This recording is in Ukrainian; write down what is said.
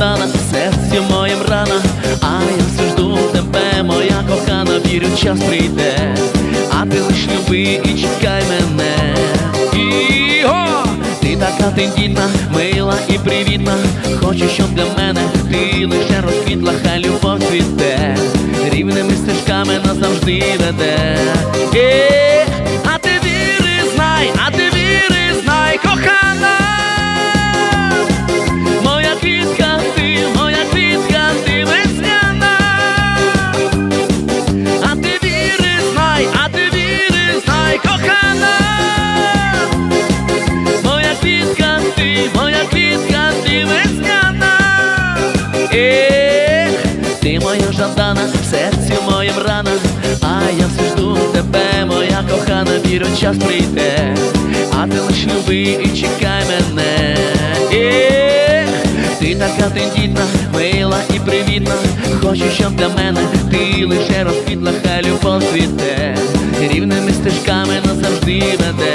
стала серцю моєм рана, а я все жду тебе, моя кохана, вірю, час прийде, а ти лиш люби і чекай мене. Іго! Ти така тендітна, мила і привітна. Хочу, щоб для мене ти лише розквітла, хай любов цвіте, рівними стежками назавжди веде. Жадана, в серці рана, а я все жду тебе, моя кохана, вірю, час прийде, а ти лиш люби і чекай мене. Ти така тендітна, мила і привітна. Хочу, щоб для мене ти лише розквітла, хай любов цвіте, рівними стежками назавжди веде.